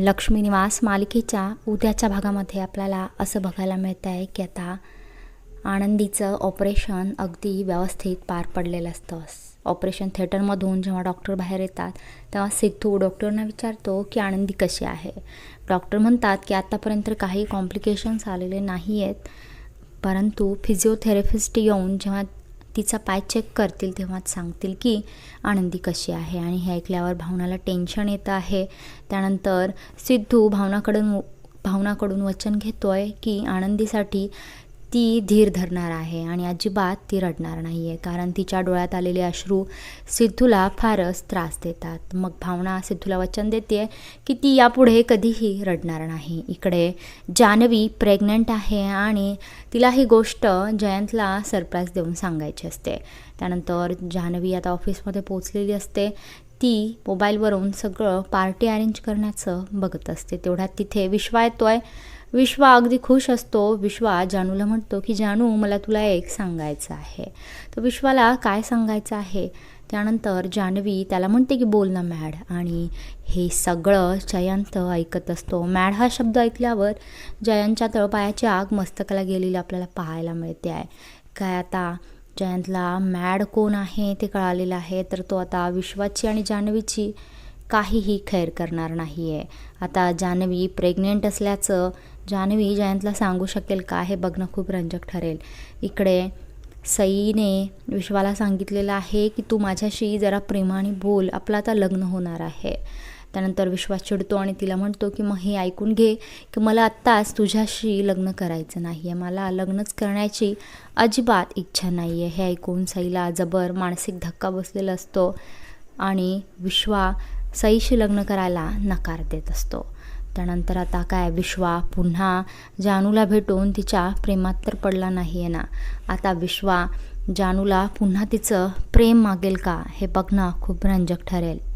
लक्ष्मी निवास मालिकेच्या उद्याच्या भागामध्ये आपल्याला असं बघायला मिळतं आहे की आता आनंदीचं ऑपरेशन अगदी व्यवस्थित पार पडलेलं असतं. ऑपरेशन थिएटरमधून जेव्हा डॉक्टर बाहेर येतात तेव्हा सिद्धू डॉक्टरना विचारतो की आनंदी कशी आहे? डॉक्टर म्हणतात की आत्तापर्यंत काही कॉम्प्लिकेशन्स आलेले नाही आहेत परंतु फिजिओथेरपिस्ट येऊन जेव्हा तिचा पाय चेक करतील तेव्हाच सांगतील की आनंदी कशी आहे. आणि हे ऐकल्यावर भावनाला टेन्शन येतं आहे. त्यानंतर सिद्धू भावनाकडून भावनाकडून वचन घेतो आहे की आनंदीसाठी ती धीर धरणार आहे आणि अजिबात ती रडणार नाही आहे कारण तिच्या डोळ्यात आलेले अश्रू सिद्धूला फारच त्रास देतात. मग भावना सिद्धूला वचन देते की ती यापुढे कधीही रडणार नाही. इकडे जानवी प्रेग्नंट आहे आणि तिला ही गोष्ट जयंतला सरप्राईज देऊन सांगायची असते. त्यानंतर जानवी आता ऑफिसमध्ये पोचलेली असते. ती मोबाईलवरून सगळं पार्टी अरेंज करण्याचं बघत असते. तेवढ्यात तिथे विश्वा येतो आहे विश्वा अगदी खुश असतो. विश्वा जानूला म्हणतो की जानू मला तुला एक सांगायचं आहे. तर विश्वाला काय सांगायचं आहे? त्यानंतर जानवी त्याला म्हणते की बोल ना मॅड. आणि हे सगळं जयंत ऐकत असतो. मॅड हा शब्द ऐकल्यावर जयंतच्या तळपायाची आग मस्तकाला गेलेली आपल्याला पाहायला मिळते आहे. काय आता जयंतला मॅड कोण आहे ते कळालेलं आहे. तर तो आता विश्वाची आणि जान्हवीची काहीही खैर करणार नाही आहे आता जान्हवी प्रेग्नेंट असल्याचं जान्हवी जयंतला सांगू शकेल का? हे बघणं खूप रंजक ठरेल. इकडे सईने विश्वाला सांगितलेलं आहे की तू माझ्याशी जरा प्रेमाने बोल. आपलं आता लग्न होणार आहे. त्यानंतर विश्वास चिडतो आणि तिला म्हणतो की मग हे ऐकून घे की मला आत्ताच तुझ्याशी लग्न करायचं नाही आहे मला लग्नच करण्याची अजिबात इच्छा नाही आहे हे ऐकून सईला जबर मानसिक धक्का बसलेला असतो आणि विश्वा सईशी लग्न करायला नकार देत असतो. त्यानंतर आता काय विश्वा पुन्हा जानूला भेटून तिच्या प्रेमात तर पडला नाही आहे ना. आता विश्वा जानूला पुन्हा तिचं प्रेम मागेल का हे बघणं खूप रंजक ठरेल.